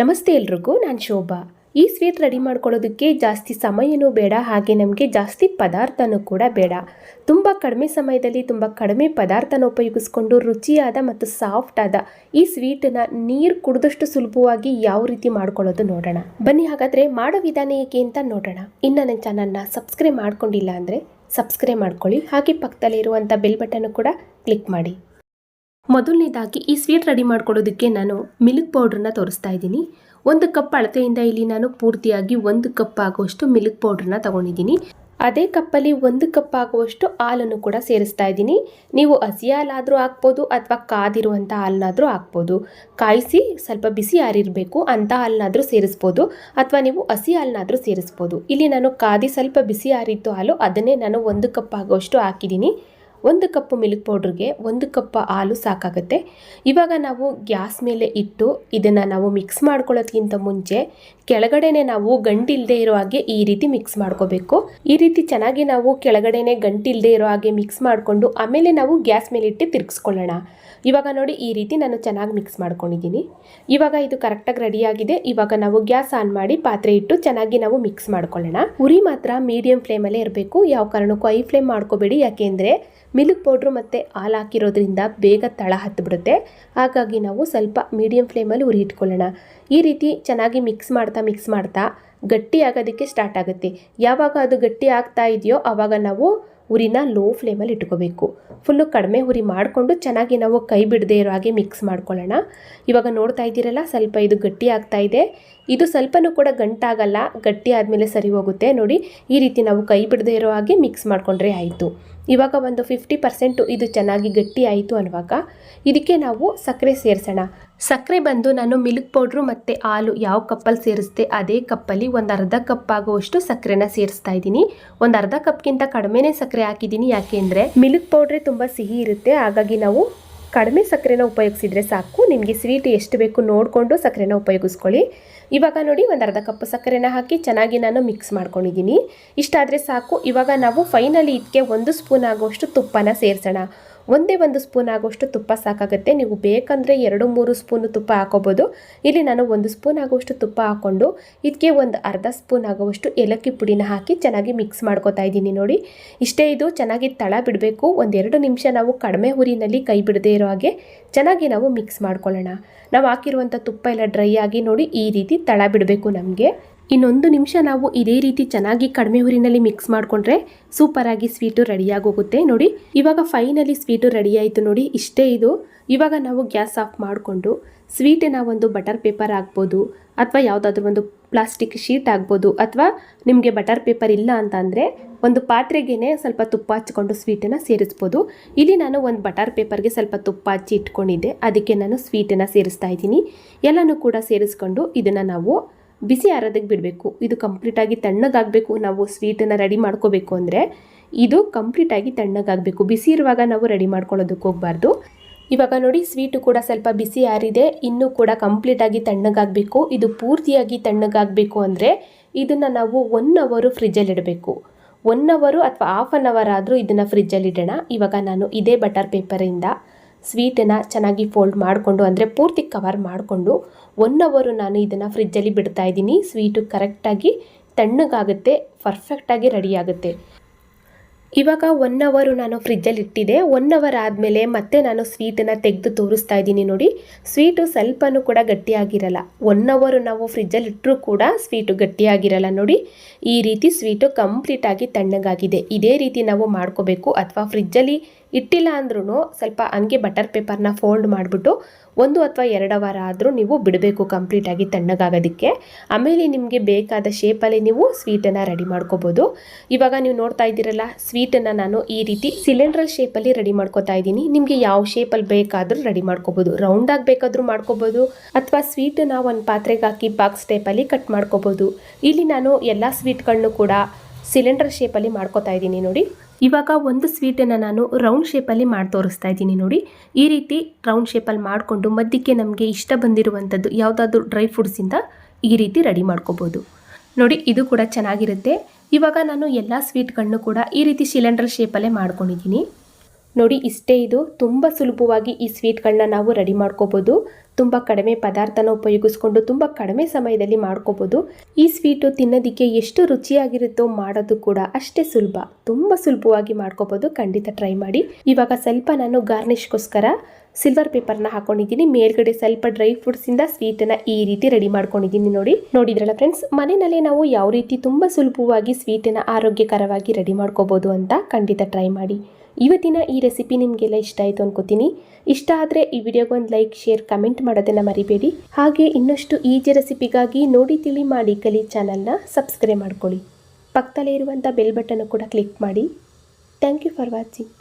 ನಮಸ್ತೆ ಎಲ್ರಿಗೂ, ನಾನು ಶೋಭಾ. ಈ ಸ್ವೀಟ್ ರೆಡಿ ಮಾಡ್ಕೊಳ್ಳೋದಕ್ಕೆ ಜಾಸ್ತಿ ಸಮಯನೂ ಬೇಡ, ಹಾಗೆ ನಮಗೆ ಜಾಸ್ತಿ ಪದಾರ್ಥನೂ ಕೂಡ ಬೇಡ. ತುಂಬ ಕಡಿಮೆ ಸಮಯದಲ್ಲಿ ತುಂಬ ಕಡಿಮೆ ಪದಾರ್ಥನ ಉಪಯೋಗಿಸ್ಕೊಂಡು ರುಚಿಯಾದ ಮತ್ತು ಸಾಫ್ಟ್ ಆದ ಈ ಸ್ವೀಟನ್ನ ನೀರು ಕುಡಿದಷ್ಟು ಸುಲಭವಾಗಿ ಯಾವ ರೀತಿ ಮಾಡ್ಕೊಳ್ಳೋದು ನೋಡೋಣ. ಬನ್ನಿ ಹಾಗಾದರೆ ಮಾಡೋ ವಿಧಾನ ಏಕೆ ಅಂತ ನೋಡೋಣ. ಇನ್ನು ನನ್ನ ಚಾನಲ್ನ ಸಬ್ಸ್ಕ್ರೈಬ್ ಮಾಡ್ಕೊಂಡಿಲ್ಲ ಅಂದರೆ ಸಬ್ಸ್ಕ್ರೈಬ್ ಮಾಡ್ಕೊಳ್ಳಿ, ಹಾಗೆ ಪಕ್ಕದಲ್ಲಿರುವಂಥ ಬೆಲ್ ಬಟನ್ ಕೂಡ ಕ್ಲಿಕ್ ಮಾಡಿ. ಮೊದಲನೇದಾಗಿ ಈ ಸ್ವೀಟ್ ರೆಡಿ ಮಾಡ್ಕೊಳ್ಳೋದಕ್ಕೆ ನಾನು ಮಿಲ್ಕ್ ಪೌಡ್ರನ್ನ ತೋರಿಸ್ತಾ ಇದ್ದೀನಿ. ಒಂದು ಕಪ್ ಅಳತೆಯಿಂದ ಇಲ್ಲಿ ನಾನು ಪೂರ್ತಿಯಾಗಿ ಒಂದು ಕಪ್ ಆಗುವಷ್ಟು ಮಿಲ್ಕ್ ಪೌಡ್ರನ್ನ ತಗೊಂಡಿದ್ದೀನಿ. ಅದೇ ಕಪ್ಪಲ್ಲಿ ಒಂದು ಕಪ್ ಆಗುವಷ್ಟು ಹಾಲನ್ನು ಕೂಡ ಸೇರಿಸ್ತಾ ಇದ್ದೀನಿ. ನೀವು ಹಸಿ ಹಾಲಾದರೂ ಹಾಕ್ಬೋದು ಅಥವಾ ಕಾದಿರುವಂಥ ಹಾಲನ್ನಾದರೂ ಹಾಕ್ಬೋದು. ಕಾಯಿಸಿ ಸ್ವಲ್ಪ ಬಿಸಿ ಆರಿರಬೇಕು ಅಂಥ ಹಾಲನ್ನಾದರೂ ಸೇರಿಸ್ಬೋದು ಅಥವಾ ನೀವು ಹಸಿ ಹಾಲನ್ನಾದರೂ ಸೇರಿಸ್ಬೋದು. ಇಲ್ಲಿ ನಾನು ಕಾದಿ ಸ್ವಲ್ಪ ಬಿಸಿ ಹಾರಿದ್ದು ಹಾಲು ಅದನ್ನೇ ನಾನು ಒಂದು ಕಪ್ ಆಗುವಷ್ಟು ಹಾಕಿದ್ದೀನಿ. ಒಂದು ಕಪ್ ಮಿಲ್ಕ್ ಪೌಡ್ರಿಗೆ ಒಂದು ಕಪ್ ಹಾಲು ಸಾಕಾಗುತ್ತೆ. ಇವಾಗ ನಾವು ಗ್ಯಾಸ್ ಮೇಲೆ ಇಟ್ಟು ಇದನ್ನು ನಾವು ಮಿಕ್ಸ್ ಮಾಡ್ಕೊಳ್ಳೋದ್ಕಿಂತ ಮುಂಚೆ ಕೆಳಗಡೆನೆ ನಾವು ಗಂಟಿಲ್ಲದೆ ಇರೋ ಹಾಗೆ ಈ ರೀತಿ ಮಿಕ್ಸ್ ಮಾಡ್ಕೋಬೇಕು. ಈ ರೀತಿ ಚೆನ್ನಾಗಿ ನಾವು ಕೆಳಗಡೆನೆ ಗಂಟಿಲ್ಲದೆ ಇರೋ ಹಾಗೆ ಮಿಕ್ಸ್ ಮಾಡಿಕೊಂಡು ಆಮೇಲೆ ನಾವು ಗ್ಯಾಸ್ ಮೇಲೆ ಇಟ್ಟು ತಿರುಗಿಸ್ಕೊಳ್ಳೋಣ. ಇವಾಗ ನೋಡಿ ಈ ರೀತಿ ನಾನು ಚೆನ್ನಾಗಿ ಮಿಕ್ಸ್ ಮಾಡ್ಕೊಂಡಿದ್ದೀನಿ. ಇವಾಗ ಇದು ಕರೆಕ್ಟಾಗಿ ರೆಡಿಯಾಗಿದೆ ಇವಾಗ ನಾವು ಗ್ಯಾಸ್ ಆನ್ ಮಾಡಿ ಪಾತ್ರೆ ಇಟ್ಟು ಚೆನ್ನಾಗಿ ನಾವು ಮಿಕ್ಸ್ ಮಾಡ್ಕೊಳ್ಳೋಣ. ಉರಿ ಮಾತ್ರ ಮೀಡಿಯಂ ಫ್ಲೇಮಲ್ಲೇ ಇರಬೇಕು. ಯಾವ ಕಾರಣಕ್ಕೂ ಐ ಫ್ಲೇಮ್ ಮಾಡ್ಕೋಬೇಡಿ. ಯಾಕೆಂದರೆ ಮಿಲ್ಕ್ ಪೌಡ್ರು ಮತ್ತು ಹಾಲು ಹಾಕಿರೋದ್ರಿಂದ ಬೇಗ ತಳ ಹತ್ತಿಬಿಡುತ್ತೆ ಹಾಗಾಗಿ ನಾವು ಸ್ವಲ್ಪ ಮೀಡಿಯಂ ಫ್ಲೇಮಲ್ಲಿ ಉರಿ ಇಟ್ಕೊಳ್ಳೋಣ. ಈ ರೀತಿ ಚೆನ್ನಾಗಿ ಮಿಕ್ಸ್ ಮಾಡ್ತಾ ಮಿಕ್ಸ್ ಮಾಡ್ತಾ ಗಟ್ಟಿ ಆಗೋದಕ್ಕೆ ಸ್ಟಾರ್ಟ್ ಆಗುತ್ತೆ. ಯಾವಾಗ ಅದು ಗಟ್ಟಿ ಆಗ್ತಾ ಇದೆಯೋ ಆವಾಗ ನಾವು ಉರಿನ ಲೋ ಫ್ಲೇಮಲ್ಲಿ ಇಟ್ಕೋಬೇಕು. ಫುಲ್ಲು ಕಡಿಮೆ ಉರಿ ಮಾಡಿಕೊಂಡು ಚೆನ್ನಾಗಿ ನಾವು ಕೈ ಬಿಡದೆ ಇರೋ ಹಾಗೆ ಮಿಕ್ಸ್ ಮಾಡ್ಕೊಳ್ಳೋಣ. ಇವಾಗ ನೋಡ್ತಾ ಇದ್ದೀರಲ್ಲ, ಸ್ವಲ್ಪ ಇದು ಗಟ್ಟಿ ಆಗ್ತಾ ಇದೆ. ಇದು ಸ್ವಲ್ಪನೂ ಕೂಡ ಗಂಟಾಗಲ್ಲ, ಗಟ್ಟಿ ಆದಮೇಲೆ ಸರಿ ಹೋಗುತ್ತೆ. ನೋಡಿ, ಈ ರೀತಿ ನಾವು ಕೈ ಬಿಡದೆ ಇರೋ ಹಾಗೆ ಮಿಕ್ಸ್ ಮಾಡಿಕೊಂಡ್ರೆ ಆಯಿತು. ಇವಾಗ ಒಂದು ಫಿಫ್ಟಿ ಪರ್ಸೆಂಟು ಇದು ಚೆನ್ನಾಗಿ ಗಟ್ಟಿ ಆಯಿತು ಅನ್ನುವಾಗ ಇದಕ್ಕೆ ನಾವು ಸಕ್ಕರೆ ಸೇರಿಸೋಣ. ಸಕ್ಕರೆ ಬಂದು ನಾನು ಮಿಲ್ಕ್ ಪೌಡ್ರು ಮತ್ತು ಹಾಲು ಯಾವ ಕಪ್ಪಲ್ಲಿ ಸೇರಿಸ್ದೆ ಅದೇ ಕಪ್ಪಲ್ಲಿ ಒಂದು ಅರ್ಧ ಕಪ್ ಆಗುವಷ್ಟು ಸಕ್ಕರೆನ ಸೇರಿಸ್ತಾ ಇದ್ದೀನಿ. ಒಂದು ಅರ್ಧ ಕಪ್ಗಿಂತ ಕಡಿಮೆ ಸಕ್ಕರೆ ಹಾಕಿದ್ದೀನಿ. ಯಾಕೆ ಅಂದರೆ ಮಿಲ್ಕ್ ಪೌಡ್ರೆ ತುಂಬ ಸಿಹಿ ಇರುತ್ತೆ. ಹಾಗಾಗಿ ನಾವು ಕಡಿಮೆ ಸಕ್ಕರೆನ ಉಪಯೋಗಿಸಿದ್ರೆ ಸಾಕು. ನಿಮಗೆ ಸ್ವೀಟ್ ಎಷ್ಟು ಬೇಕು ನೋಡಿಕೊಂಡು ಸಕ್ಕರೆನ ಉಪಯೋಗಿಸ್ಕೊಳ್ಳಿ. ಇವಾಗ ನೋಡಿ ಒಂದು ಅರ್ಧ ಕಪ್ ಸಕ್ಕರೆನ ಹಾಕಿ ಚೆನ್ನಾಗಿ ನಾನು ಮಿಕ್ಸ್ ಮಾಡ್ಕೊಂಡಿದ್ದೀನಿ. ಇಷ್ಟಾದರೆ ಸಾಕು. ಇವಾಗ ನಾವು ಫೈನಲಿ ಇದಕ್ಕೆ ಒಂದು ಸ್ಪೂನ್ ಆಗುವಷ್ಟು ತುಪ್ಪನ ಸೇರಿಸೋಣ. ಒಂದೇ ಒಂದು ಸ್ಪೂನ್ ಆಗೋಷ್ಟು ತುಪ್ಪ ಸಾಕಾಗುತ್ತೆ. ನೀವು ಬೇಕಂದರೆ ಎರಡು ಮೂರು ಸ್ಪೂನು ತುಪ್ಪ ಹಾಕೋಬೋದು. ಇಲ್ಲಿ ನಾನು ಒಂದು ಸ್ಪೂನ್ ಆಗುವಷ್ಟು ತುಪ್ಪ ಹಾಕ್ಕೊಂಡು ಇದಕ್ಕೆ ಒಂದು ಅರ್ಧ ಸ್ಪೂನ್ ಆಗುವಷ್ಟು ಏಲಕ್ಕಿ ಪುಡಿನ ಹಾಕಿ ಚೆನ್ನಾಗಿ ಮಿಕ್ಸ್ ಮಾಡ್ಕೋತಾ ಇದ್ದೀನಿ ನೋಡಿ. ಇಷ್ಟೇ ಇದು, ಚೆನ್ನಾಗಿ ತಳ ಬಿಡಬೇಕು. ಒಂದೆರಡು ನಿಮಿಷ ನಾವು ಕಡಿಮೆ ಹುರಿನಲ್ಲಿ ಕೈ ಬಿಡದೇ ಇರೋ ಹಾಗೆ ಚೆನ್ನಾಗಿ ನಾವು ಮಿಕ್ಸ್ ಮಾಡ್ಕೊಳ್ಳೋಣ. ನಾವು ಹಾಕಿರುವಂಥ ತುಪ್ಪ ಎಲ್ಲ ಡ್ರೈ ಆಗಿ ನೋಡಿ ಈ ರೀತಿ ತಳ ಬಿಡಬೇಕು ನಮಗೆ. ಇನ್ನೊಂದು ನಿಮಿಷ ನಾವು ಇದೇ ರೀತಿ ಚೆನ್ನಾಗಿ ಕಡಿಮೆ ಹುರಿನಲ್ಲಿ ಮಿಕ್ಸ್ ಮಾಡಿಕೊಂಡ್ರೆ ಸೂಪರಾಗಿ ಸ್ವೀಟು ರೆಡಿಯಾಗೋಗುತ್ತೆ ನೋಡಿ, ಇವಾಗ ಫೈನಲಿ ಸ್ವೀಟು ರೆಡಿ ಆಯಿತು ನೋಡಿ, ಇಷ್ಟೇ ಇದು. ಇವಾಗ ನಾವು ಗ್ಯಾಸ್ ಆಫ್ ಮಾಡಿಕೊಂಡು ಸ್ವೀಟನ್ನು ಒಂದು ಬಟರ್ ಪೇಪರ್ ಆಗ್ಬೋದು ಅಥವಾ ಯಾವುದಾದ್ರೂ ಒಂದು ಪ್ಲಾಸ್ಟಿಕ್ ಶೀಟ್ ಆಗ್ಬೋದು ಅಥವಾ ನಿಮಗೆ ಬಟರ್ ಪೇಪರ್ ಇಲ್ಲ ಅಂತ ಒಂದು ಪಾತ್ರೆಗೇ ಸ್ವಲ್ಪ ತುಪ್ಪ ಹಚ್ಕೊಂಡು ಸ್ವೀಟನ್ನು ಸೇರಿಸ್ಬೋದು. ಇಲ್ಲಿ ನಾನು ಒಂದು ಬಟರ್ ಪೇಪರ್ಗೆ ಸ್ವಲ್ಪ ತುಪ್ಪ ಹಚ್ಚಿ ಇಟ್ಕೊಂಡಿದ್ದೆ, ಅದಕ್ಕೆ ನಾನು ಸ್ವೀಟನ್ನು ಸೇರಿಸ್ತಾ ಇದ್ದೀನಿ. ಎಲ್ಲನೂ ಕೂಡ ಸೇರಿಸ್ಕೊಂಡು ಇದನ್ನು ನಾವು ಬಿಸಿ ಆರೋದಕ್ಕೆ ಬಿಡಬೇಕು. ಇದು ಕಂಪ್ಲೀಟಾಗಿ ತಣ್ಣಗಾಗಬೇಕು. ನಾವು ಸ್ವೀಟನ್ನು ರೆಡಿ ಮಾಡ್ಕೋಬೇಕು ಅಂದರೆ ಇದು ಕಂಪ್ಲೀಟಾಗಿ ತಣ್ಣಗಾಗಬೇಕು. ಬಿಸಿ ಇರುವಾಗ ನಾವು ರೆಡಿ ಮಾಡ್ಕೊಳ್ಳೋದಕ್ಕೆ ಹೋಗಬಾರ್ದು. ಇವಾಗ ನೋಡಿ ಸ್ವೀಟು ಕೂಡ ಸ್ವಲ್ಪ ಬಿಸಿ ಆರಿದೆ. ಇನ್ನೂ ಕೂಡ ಕಂಪ್ಲೀಟಾಗಿ ತಣ್ಣಗಾಗಬೇಕು. ಇದು ಪೂರ್ತಿಯಾಗಿ ತಣ್ಣಗಾಗಬೇಕು ಅಂದರೆ ಇದನ್ನು ನಾವು ಒನ್ ಅವರು ಫ್ರಿಜ್ಜಲ್ಲಿಡಬೇಕು ಒನ್ ಅವರು ಅಥವಾ ಹಾಫ್ ಆನ್ ಅವರ್ ಆದರೂ ಇದನ್ನು ಫ್ರಿಜ್ಜಲ್ಲಿ ಇಡೋಣ. ಇವಾಗ ನಾನು ಇದೇ ಬಟರ್ ಪೇಪರಿಂದ ಸ್ವೀಟನ್ನು ಚೆನ್ನಾಗಿ ಫೋಲ್ಡ್ ಮಾಡಿಕೊಂಡು ಅಂದರೆ ಪೂರ್ತಿ ಕವರ್ ಮಾಡಿಕೊಂಡು ಒನ್ ಅವರು ನಾನು ಇದನ್ನು ಫ್ರಿಜ್ಜಲ್ಲಿ ಬಿಡ್ತಾ ಇದ್ದೀನಿ. ಸ್ವೀಟು ಕರೆಕ್ಟಾಗಿ ತಣ್ಣಗಾಗುತ್ತೆ ಪರ್ಫೆಕ್ಟಾಗಿ ರೆಡಿ ಆಗುತ್ತೆ. ಇವಾಗ ಒನ್ ಅವರು ನಾನು ಫ್ರಿಜ್ಜಲ್ಲಿ ಇಟ್ಟಿದ್ದೆ ಒನ್ ಅವರ್ ಆದಮೇಲೆ ಮತ್ತೆ ನಾನು ಸ್ವೀಟನ್ನು ತೆಗೆದು ತೋರಿಸ್ತಾ ಇದ್ದೀನಿ ನೋಡಿ. ಸ್ವೀಟು ಸ್ವಲ್ಪನೂ ಕೂಡ ಗಟ್ಟಿಯಾಗಿರಲ್ಲ. ಒನ್ ಅವರು ನಾವು ಫ್ರಿಜ್ಜಲ್ಲಿ ಇಟ್ಟರೂ ಕೂಡ ಸ್ವೀಟು ಗಟ್ಟಿಯಾಗಿರಲ್ಲ ನೋಡಿ. ಈ ರೀತಿ ಸ್ವೀಟು ಕಂಪ್ಲೀಟಾಗಿ ತಣ್ಣಗಾಗಿದೆ. ಇದೇ ರೀತಿ ನಾವು ಮಾಡ್ಕೋಬೇಕು. ಅಥವಾ ಫ್ರಿಜ್ಜಲ್ಲಿ ಇಟ್ಟಿಲ್ಲ ಅಂದ್ರೂ ಸ್ವಲ್ಪ ಹಂಗೆ ಬಟರ್ ಪೇಪರ್ನ ಫೋಲ್ಡ್ ಮಾಡಿಬಿಟ್ಟು ಒಂದು ಅಥವಾ ಎರಡು ವಾರ ಆದರೂ ನೀವು ಬಿಡಬೇಕು ಕಂಪ್ಲೀಟಾಗಿ ತಣ್ಣಗಾಗೋದಕ್ಕೆ. ಆಮೇಲೆ ನಿಮಗೆ ಬೇಕಾದ ಶೇಪಲ್ಲಿ ನೀವು ಸ್ವೀಟನ್ನು ರೆಡಿ ಮಾಡ್ಕೋಬೋದು. ಇವಾಗ ನೀವು ನೋಡ್ತಾ ಇದ್ದೀರಲ್ಲ ಸ್ವೀಟನ್ನು ನಾನು ಈ ರೀತಿ ಸಿಲಿಂಡ್ರಲ್ ಶೇಪಲ್ಲಿ ರೆಡಿ ಮಾಡ್ಕೋತಾ ಇದ್ದೀನಿ. ನಿಮಗೆ ಯಾವ ಶೇಪಲ್ಲಿ ಬೇಕಾದರೂ ರೆಡಿ ಮಾಡ್ಕೋಬೋದು. ರೌಂಡಾಗಿ ಬೇಕಾದರೂ ಮಾಡ್ಕೋಬೋದು. ಅಥವಾ ಸ್ವೀಟನ್ನು ಒಂದು ಪಾತ್ರೆಗೆ ಹಾಕಿ ಬಾಕ್ಸ್ ಟೈಪಲ್ಲಿ ಕಟ್ ಮಾಡ್ಕೋಬೋದು. ಇಲ್ಲಿ ನಾನು ಎಲ್ಲ ಸ್ವೀಟ್ಗಳನ್ನು ಕೂಡ ಸಿಲಿಂಡರ್ ಶೇಪಲ್ಲಿ ಮಾಡ್ಕೋತಾ ಇದ್ದೀನಿ ನೋಡಿ. ಇವಾಗ ಒಂದು ಸ್ವೀಟನ್ನು ನಾನು ರೌಂಡ್ ಶೇಪಲ್ಲಿ ಮಾಡಿ ತೋರಿಸ್ತಾ ಇದ್ದೀನಿ ನೋಡಿ. ಈ ರೀತಿ ರೌಂಡ್ ಶೇಪಲ್ಲಿ ಮಾಡಿಕೊಂಡು ಮಧ್ಯಕ್ಕೆ ನಮಗೆ ಇಷ್ಟ ಬಂದಿರುವಂಥದ್ದು ಯಾವುದಾದ್ರೂ ಡ್ರೈ ಫ್ರೂಟ್ಸಿಂದ ಈ ರೀತಿ ರೆಡಿ ಮಾಡ್ಕೋಬೋದು. ನೋಡಿ, ಇದು ಕೂಡ ಚೆನ್ನಾಗಿರುತ್ತೆ. ಇವಾಗ ನಾನು ಎಲ್ಲ ಸ್ವೀಟ್ಗಳನ್ನು ಕೂಡ ಈ ರೀತಿ ಸಿಲಿಂಡರ್ ಶೇಪಲ್ಲೇ ಮಾಡ್ಕೊಂಡಿದ್ದೀನಿ. ನೋಡಿ, ಇಷ್ಟೇ ಇದು. ತುಂಬ ಸುಲಭವಾಗಿ ಈ ಸ್ವೀಟ್ಗಳನ್ನ ನಾವು ರೆಡಿ ಮಾಡ್ಕೋಬೋದು. ತುಂಬ ಕಡಿಮೆ ಪದಾರ್ಥನ ಉಪಯೋಗಿಸ್ಕೊಂಡು ತುಂಬ ಕಡಿಮೆ ಸಮಯದಲ್ಲಿ ಮಾಡ್ಕೋಬೋದು. ಈ ಸ್ವೀಟು ತಿನ್ನೋದಕ್ಕೆ ಎಷ್ಟು ರುಚಿಯಾಗಿರುತ್ತೋ ಮಾಡೋದು ಕೂಡ ಅಷ್ಟೇ ಸುಲಭ. ತುಂಬ ಸುಲಭವಾಗಿ ಮಾಡ್ಕೋಬೋದು. ಖಂಡಿತ ಟ್ರೈ ಮಾಡಿ. ಇವಾಗ ಸ್ವಲ್ಪ ನಾನು ಗಾರ್ನಿಷ್ಗೋಸ್ಕರ ಸಿಲ್ವರ್ ಪೇಪರ್ನ ಹಾಕೊಂಡಿದ್ದೀನಿ. ಮೇಲ್ಗಡೆ ಸ್ವಲ್ಪ ಡ್ರೈ ಫ್ರೂಟ್ಸಿಂದ ಸ್ವೀಟನ್ನು ಈ ರೀತಿ ರೆಡಿ ಮಾಡ್ಕೊಂಡಿದ್ದೀನಿ ನೋಡಿ. ನೋಡಿದ್ರಲ್ಲ ಫ್ರೆಂಡ್ಸ್, ಮನೆಯಲ್ಲೇ ನಾವು ಯಾವ ರೀತಿ ತುಂಬ ಸುಲಭವಾಗಿ ಸ್ವೀಟನ್ನು ಆರೋಗ್ಯಕರವಾಗಿ ರೆಡಿ ಮಾಡ್ಕೋಬೋದು ಅಂತ ಖಂಡಿತ ಟ್ರೈ ಮಾಡಿ. ಇವತ್ತಿನ ಈ ರೆಸಿಪಿ ನಿಮಗೆಲ್ಲ ಇಷ್ಟ ಆಯಿತು ಅನ್ಕೋತೀನಿ. ಇಷ್ಟ ಆದರೆ ಈ ವಿಡಿಯೋಗೊಂದು ಲೈಕ್ ಶೇರ್ ಕಮೆಂಟ್ ಮಾಡೋದನ್ನು ಮರಿಬೇಡಿ. ಹಾಗೆ ಇನ್ನಷ್ಟು ಈಜಿ ರೆಸಿಪಿಗಾಗಿ ನೋಡಿ, ತಿಳಿ, ಮಾಡಿ ಕಲಿ ಚಾನಲ್ನ ಸಬ್ಸ್ಕ್ರೈಬ್ ಮಾಡ್ಕೊಳ್ಳಿ. ಪಕ್ಕದಲ್ಲೇ ಇರುವಂಥ ಬೆಲ್ ಬಟನ್ನು ಕೂಡ ಕ್ಲಿಕ್ ಮಾಡಿ. Thank you for watching